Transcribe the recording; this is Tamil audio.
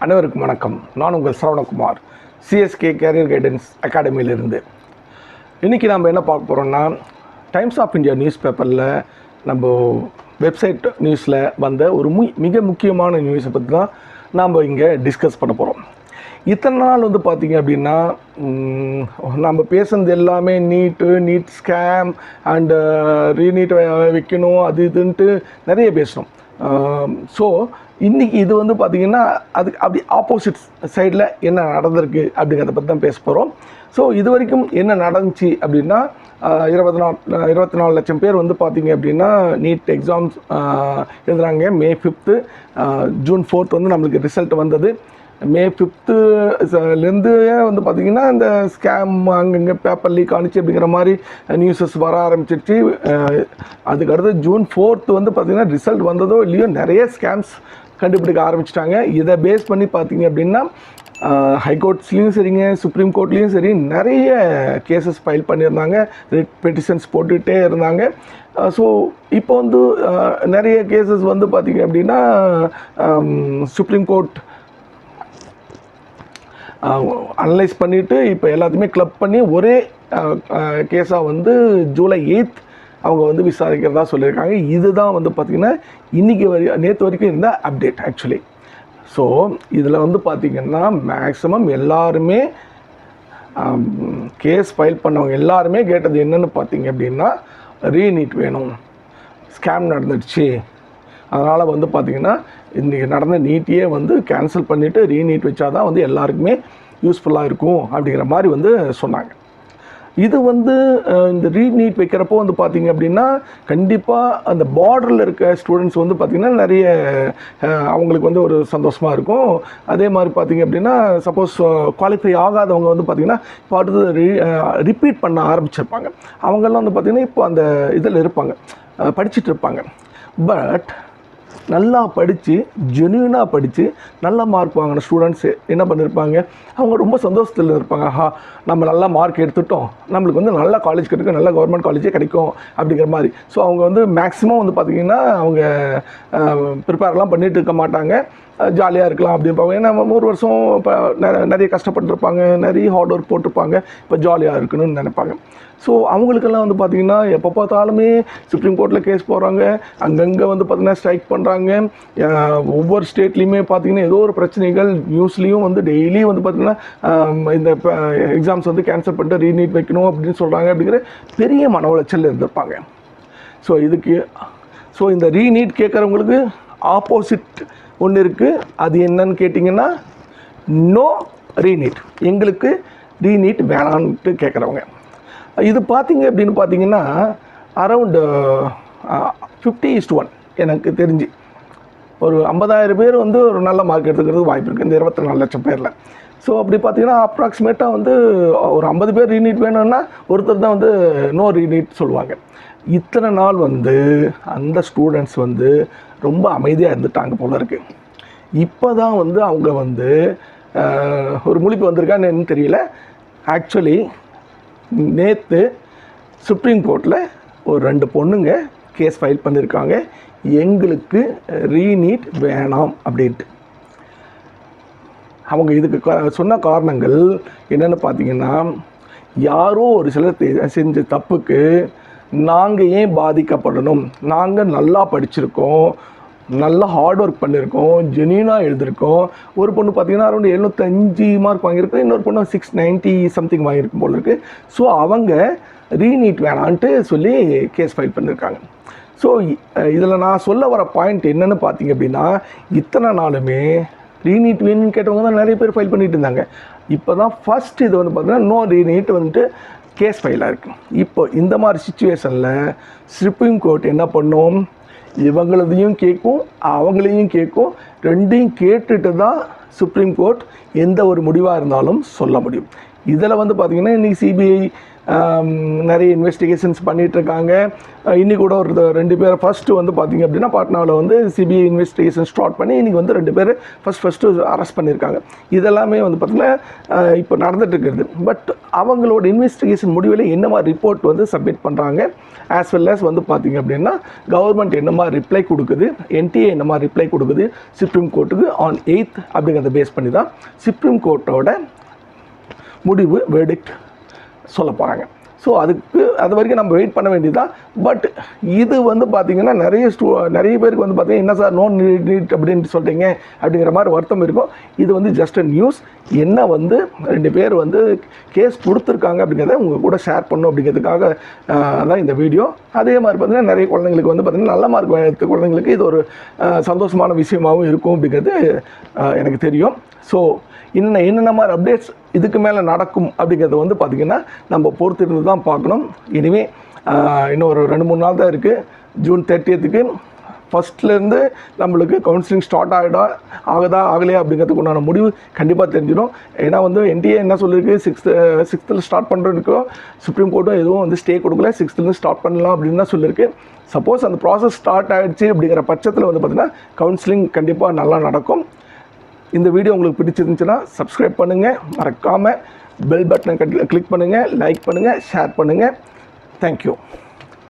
அனைவருக்கும் வணக்கம். நான் உங்கள் சரவணகுமார் சிஎஸ்கே கேரியர் கைடன்ஸ் அகாடமியிலிருந்து இன்றைக்கி நம்ம என்ன பார்க்க போகிறோம்னா டைம்ஸ் ஆஃப் இந்தியா நியூஸ் பேப்பரில் நம்ம வெப்சைட் நியூஸில் வந்த ஒரு மு மிக முக்கியமான நியூஸை பற்றி தான் நாம் இங்கே டிஸ்கஸ் பண்ண போகிறோம் இத்தனை நாள் வந்து பார்த்திங்க அப்படின்னா நம்ம பேசுனது எல்லாமே NEET NEET scam and re NEET வைக்கணும் அது இதுன்ட்டு நிறைய பேசணும் ஸோ இன்றைக்கி இது வந்து பார்த்திங்கன்னா அதுக்கு அப்படி ஆப்போசிட் சைடில் என்ன நடந்திருக்கு அப்படிங்கிறத பற்றி தான் பேச போகிறோம் ஸோ இது வரைக்கும் என்ன நடந்துச்சு அப்படின்னா இருபத்தி நாலு இருபத்தி நாலு லட்சம் பேர் வந்து பார்த்தீங்க அப்படின்னா நீட் எக்ஸாம்ஸ் எழுதுகிறாங்க மே ஃபிஃப்த்து ஜூன் ஃபோர்த் வந்து நம்மளுக்கு ரிசல்ட் வந்தது. மே ஃபிஃப்த்துலேருந்து வந்து பார்த்திங்கன்னா இந்த ஸ்கேம் அங்கங்கே பேப்பர் லீக் ஆனிச்சு அப்படிங்கிற மாதிரி நியூஸஸ் வர ஆரம்பிச்சிருச்சு. அதுக்கடுத்து அதுக்கு ஜூன் ஃபோர்த்து வந்து பார்த்திங்கன்னா ரிசல்ட் வந்ததோ இல்லையோ நிறைய ஸ்கேம்ஸ் கண்டுபிடிக்க ஆரம்பிச்சிட்டாங்க. இதை பேஸ் பண்ணி பார்த்தீங்க அப்படின்னா ஹைகோர்ட்ஸ்லேயும் சரிங்க சுப்ரீம் கோர்ட்லேயும் சரி நிறைய கேசஸ் ஃபைல் பண்ணியிருந்தாங்க. ரிட் பெட்டிஷன்ஸ் போட்டுகிட்டே இருந்தாங்க. ஸோ இப்போ வந்து நிறைய கேசஸ் வந்து பார்த்திங்க அப்படின்னா சுப்ரீம் கோர்ட் அனலைஸ் பண்ணிவிட்டு இப்போ எல்லாத்தையுமே கிளப் பண்ணி ஒரே கேஸாக வந்து ஜூலை எயித் அவங்க வந்து விசாரிக்கிறதா சொல்லியிருக்காங்க. இதுதான் வந்து பார்த்திங்கன்னா இன்றைக்கி வரை நேற்று வரைக்கும் இருந்த அப்டேட் ஆக்சுவலி ஸோ இதில் வந்து பார்த்திங்கன்னா மேக்ஸிமம் எல்லாருமே கேஸ் ஃபைல் பண்ணவங்க எல்லாருமே கேட்டது என்னென்னு பார்த்தீங்க அப்படின்னா ரீநீட் வேணும். ஸ்கேம் நடந்துடுச்சு. அதனால் வந்து பார்த்திங்கன்னா இன்றைக்கி நடந்த நீட்டையே வந்து கேன்சல் பண்ணிவிட்டு ரீநீட் வச்சா தான் வந்து எல்லாருக்குமே யூஸ்ஃபுல்லாக இருக்கும் அப்படிங்கிற மாதிரி வந்து சொன்னாங்க. இது வந்து இந்த ரீநீட் வைக்கிறப்போ வந்து பார்த்திங்க அப்படின்னா கண்டிப்பாக அந்த பார்டரில் இருக்க ஸ்டூடெண்ட்ஸ் வந்து பார்த்திங்கன்னா நிறைய அவங்களுக்கு வந்து ஒரு சந்தோஷமாக இருக்கும். அதே மாதிரி பார்த்திங்க அப்படின்னா சப்போஸ் குவாலிஃபை ஆகாதவங்க வந்து பார்த்திங்கன்னா இப்போ அடுத்தது ரீ ரிப்பீட் பண்ண ஆரம்பிச்சிருப்பாங்க. அவங்கெல்லாம் வந்து பார்த்திங்கன்னா இப்போ அந்த இதில் இருப்பாங்க. படிச்சுட்டு படிச்சிட்டு இருப்பாங்க. பட் நல்லா படித்து ஜென்யூனாக படித்து நல்ல மார்க் வாங்கின ஸ்டூடெண்ட்ஸ் என்ன பண்ணியிருப்பாங்க அவங்க ரொம்ப சந்தோஷத்தில் இருப்பாங்க. ஆஹா நம்ம நல்லா மார்க் எடுத்துட்டோம். நம்மளுக்கு வந்து நல்ல காலேஜ் கிடைக்கும் நல்ல கவர்மெண்ட் காலேஜே கிடைக்கும் அப்படிங்கிற மாதிரி. ஸோ அவங்க வந்து மேக்ஸிமம் வந்து பார்த்திங்கன்னா அவங்க ப்ரிப்பேர்லாம் பண்ணிகிட்டு இருக்க மாட்டாங்க. ஜாலியாக இருக்கலாம் அப்படின்பாங்க ஏன்னா நம்ம ஒரு வருஷம் இப்போ நிறைய கஷ்டப்பட்டுருப்பாங்க நிறைய ஹார்ட் ஒர்க் போட்டிருப்பாங்க. இப்போ ஜாலியாக இருக்கணும்னு நினைப்பாங்க. ஸோ அவங்களுக்கெல்லாம் வந்து பார்த்திங்கன்னா எப்போ பார்த்தாலுமே சுப்ரீம் கோர்ட்டில் கேஸ் போடுறாங்க. அங்கங்கே வந்து பார்த்திங்கன்னா ஸ்ட்ரைக் பண்ணுறாங்க ஒவ்வொரு ஸ்டேட்லேயுமே பார்த்திங்கன்னா ஏதோ ஒரு பிரச்சனைகள் நியூஸ்லேயும் வந்து டெய்லி வந்து பார்த்திங்கன்னா இந்த எக்ஸாம்ஸ் வந்து கேன்சல் பண்ணிட்டு ரீநீட் வைக்கணும் அப்படின்னு சொல்கிறாங்க அப்படிங்கிற பெரிய மன உளைச்சல் இருந்திருப்பாங்க. ஸோ இதுக்கு ஸோ இந்த ரீநீட் கேட்குறவங்களுக்கு ஆப்போசிட் ஒன்று இருக்குது அது என்னன்னு கேட்டிங்கன்னா நோ ரீநீட் எங்களுக்கு ரீநீட் வேணான்ட்டு கேட்குறவங்க இது பார்த்தீங்க அப்படின்னு பார்த்தீங்கன்னா அரவுண்டு ஃபிஃப்டி இஸ்ட் ஒன் எனக்கு தெரிஞ்சு. ஒரு ஐம்பதாயிரம் பேர் வந்து ஒரு நல்ல மார்க் எடுத்துக்கிறதுக்கு வாய்ப்பு இருக்குது இந்த இருபத்தி நாலு லட்சம் பேரில். ஸோ அப்படி பார்த்தீங்கன்னா அப்ராக்சிமேட்டாக வந்து ஒரு ஐம்பது பேர் ரீநீட் வேணும்னா ஒருத்தர் தான் வந்து நோ ரீநீட் சொல்லுவாங்க. இத்தனை நாள் வந்து அந்த ஸ்டூடெண்ட்ஸ் வந்து ரொம்ப அமைதியாக இருந்துட்டாங்க போல இருக்குது இப்போ தான் வந்து அவங்க வந்து ஒரு முழிப்பு வந்திருக்கான்னு தெரியல. ஆக்சுவலி நேற்று சுப்ரீம் கோர்ட்டில் ஒரு ரெண்டு பொண்ணுங்க கேஸ் ஃபைல் பண்ணியிருக்காங்க எங்களுக்கு ரீநீட் வேணாம் அப்படின்ட்டு. அவங்க இதுக்கு கா- சொன்ன காரணங்கள் என்னென்னு பார்த்தீங்கன்னா யாரோ ஒரு சிலர் செஞ்ச தப்புக்கு நாங்கள் ஏன் பாதிக்கப்படணும்? நாங்கள் நல்லா படிச்சிருக்கோம். நல்லா ஹார்ட் ஒர்க் பண்ணியிருக்கோம் ஜெனியூனாக எழுதியிருக்கோம் ஒரு பொண்ணு பார்த்தீங்கன்னா அரௌண்ட் எழுநூத்தஞ்சு மார்க் வாங்கியிருக்கோம் இன்னொரு பொண்ணு சிக்ஸ் நைன்ட்டி சம்திங் வாங்கியிருக்கும் போல இருக்குது ஸோ அவங்க ரீநீட் வேணான்ட்டு சொல்லி கேஸ் ஃபைல் பண்ணியிருக்காங்க ஸோ இதில் நான் சொல்ல வர பாயிண்ட் என்னன்னு பார்த்தீங்க அப்படின்னா இத்தனை நாளுமே ரீநீட் வேணும்னு கேட்டவங்க தான் நிறைய பேர் ஃபைல் பண்ணிட்டு இருந்தாங்க. இப்போ தான் ஃபஸ்ட் இது வந்து பார்த்தீங்கன்னா நோ ரீநீட் வந்துட்டு கேஸ் ஃபைலாக இருக்குது இப்போ இந்த மாதிரி சுச்சுவேஷனில் சுப்ரீம் கோர்ட் என்ன பண்ணும்? இவங்களதையும் கேட்கும் அவங்களையும் கேட்கும். ரெண்டையும் கேட்டுட்டு தான் சுப்ரீம் கோர்ட் எந்த ஒரு முடிவாக இருந்தாலும் சொல்ல முடியும். இதில் வந்து பார்த்திங்கன்னா இன்றைக்கி சிபிஐ நிறைய இன்வெஸ்டிகேஷன்ஸ் பண்ணிகிட்ருக்காங்க இன்னைக்கு கூட ஒரு ரெண்டு பேர் ஃபஸ்ட்டு வந்து பார்த்திங்க அப்படின்னா பாட்னாவில் வந்து சிபிஐ இன்வெஸ்டிகேஷன் ஸ்டார்ட் பண்ணி இன்றைக்கி வந்து ரெண்டு பேர் ஃபஸ்ட் ஃபஸ்ட்டு அரெஸ்ட் பண்ணியிருக்காங்க. இதெல்லாமே வந்து பார்த்திங்கன்னா இப்போ நடந்துகிட்ருக்கிறது பட் அவங்களோட இன்வெஸ்டிகேஷன் முடிவில் என்ன மாதிரி ரிப்போர்ட் வந்து சப்மிட் பண்ணுறாங்க ஆஸ் வெல் as வந்து பார்த்திங்க அப்படின்னா கவர்மெண்ட் என்ன மாதிரி ரிப்ளை கொடுக்குது? என்டிஏ என்ன மாதிரி ரிப்ளை கொடுக்குது? சுப்ரீம் கோர்ட்டுக்கு ஆன் எயித் அப்படிங்கிறத பேஸ் பண்ணி தான் சுப்ரீம் கோர்ட்டோட முடிவு வெர்டிக்ட் சொல்ல போகிறாங்க ஸோ அதுக்கு அது வரைக்கும் நம்ம வெயிட் பண்ண வேண்டியதுதான். பட் இது வந்து பார்த்திங்கன்னா நிறைய ஸ்டூ நிறைய பேருக்கு வந்து பார்த்திங்கன்னா என்ன சார் நோ நீட் அப்படின்ட்டு சொல்கிறீங்க அப்படிங்கிற மாதிரி வருத்தம் இருக்கும். இது வந்து ஜஸ்ட் நியூஸ் என்ன வந்து ரெண்டு பேர் வந்து கேஸ் கொடுத்துருக்காங்க அப்படிங்கிறத உங்கள் கூட ஷேர் பண்ணும் அப்படிங்கிறதுக்காக தான் இந்த வீடியோ அதே மாதிரி பார்த்தீங்கன்னா நிறைய குழந்தைங்களுக்கு வந்து பார்த்திங்கன்னா நல்ல மார்க் எடுத்த குழந்தைங்களுக்கு இது ஒரு சந்தோஷமான விஷயமாகவும் இருக்கும் அப்படிங்கிறது எனக்கு தெரியும். ஸோ இன்னும் என்னென்ன மாதிரி அப்டேட்ஸ் இதுக்கு மேலே நடக்கும் அப்படிங்கிறத வந்து பார்த்திங்கன்னா நம்ம பொறுத்திருந்து தான் பார்க்கணும். இனிமே இன்னும் ஒரு ரெண்டு மூணு நாள் தான் இருக்குது ஜூன் தேர்ட்டியத்துக்கு ஃபஸ்ட்லேருந்து நம்மளுக்கு கவுன்சிலிங் ஸ்டார்ட் ஆகிடா ஆகுதா ஆகலையா அப்படிங்கிறதுக்கு உண்டான முடிவு கண்டிப்பாக தெரிஞ்சிடும். ஏன்னா வந்து என்டிஏ என்ன சொல்லியிருக்கு சிக்ஸ்த்து சிக்ஸ்த்தில் ஸ்டார்ட் பண்ணுறதுக்கோ சுப்ரீம் கோர்ட்டும் எதுவும் வந்து ஸ்டே கொடுக்கல. சிக்ஸ்த்துலேருந்து ஸ்டார்ட் பண்ணலாம் அப்படின்னு தான் சொல்லியிருக்கு சப்போஸ் அந்த ப்ராசஸ் ஸ்டார்ட் ஆகிடுச்சு அப்படிங்கிற பட்சத்தில் வந்து பார்த்திங்கன்னா கவுன்சிலிங் கண்டிப்பாக நல்லா நடக்கும். இந்த வீடியோ உங்களுக்கு பிடிச்சிருந்துச்சுன்னா சப்ஸ்கிரைப் பண்ணுங்கள் மறக்காமல் பெல் பட்டனை கிளிக் பண்ணுங்கள் லைக் பண்ணுங்கள் ஷேர் பண்ணுங்கள் தேங்க்யூ